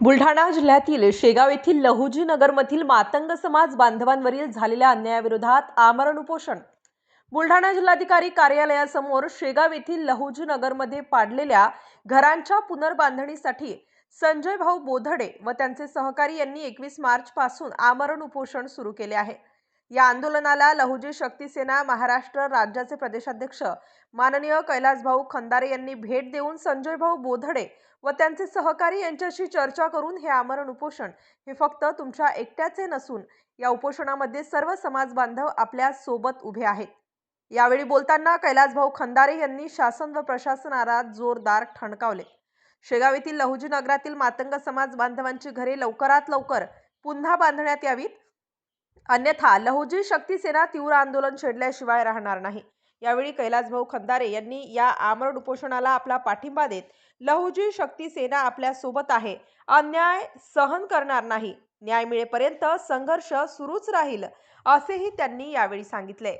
बुलढाणा जिल्ह्यातील शेगाव येथील लहुजी नगरमधील मातंग समाज बांधवांवरील झालेल्या अन्यायाविरोधात आमरण उपोषण. बुलढाणा जिल्हाधिकारी कार्यालयासमोर शेगाव येथील लहुजी नगरमध्ये पाडलेल्या घरांच्या पुनर्बांधणीसाठी संजय भाऊ बोधडे व त्यांचे सहकारी यांनी एकवीस मार्च पासून आमरण उपोषण सुरू केले आहे. या आंदोलनाला लहुजी शक्ती सेना महाराष्ट्र राज्याचे प्रदेशाध्यक्ष माननीय कैलासभाऊ खंदारे यांनी भेट देऊन संजय भाऊ बोधडे व त्यांचे सहकारी यांच्याशी चर्चा करून हे आमरण उपोषण हे फक्त तुमच्या एकट्याचे नसून या उपोषणामध्ये सर्व समाज बांधव आपल्यासोबत उभे आहेत. यावेळी बोलताना कैलासभाऊ खंदारे यांनी शासन व प्रशासनाला जोरदार ठणकावले. शेगाव येथील लहुजी नगरातील मातंग समाज बांधवांची घरे लवकरात लवकर पुन्हा बांधण्यात यावीत. अन्यथा लहुजी शक्ती सेना तीव्र आंदोलन छेडल्याशिवाय राहणार नाही. यावेळी कैलासभाऊ खंदारे यांनी या आमरण उपोषणाला आपला पाठिंबा देत लहुजी शक्ती सेना आपल्यासोबत आहे अन्याय सहन करणार नाही न्याय मिळेपर्यंत संघर्ष सुरूच राहील असेही त्यांनी यावेळी सांगितले.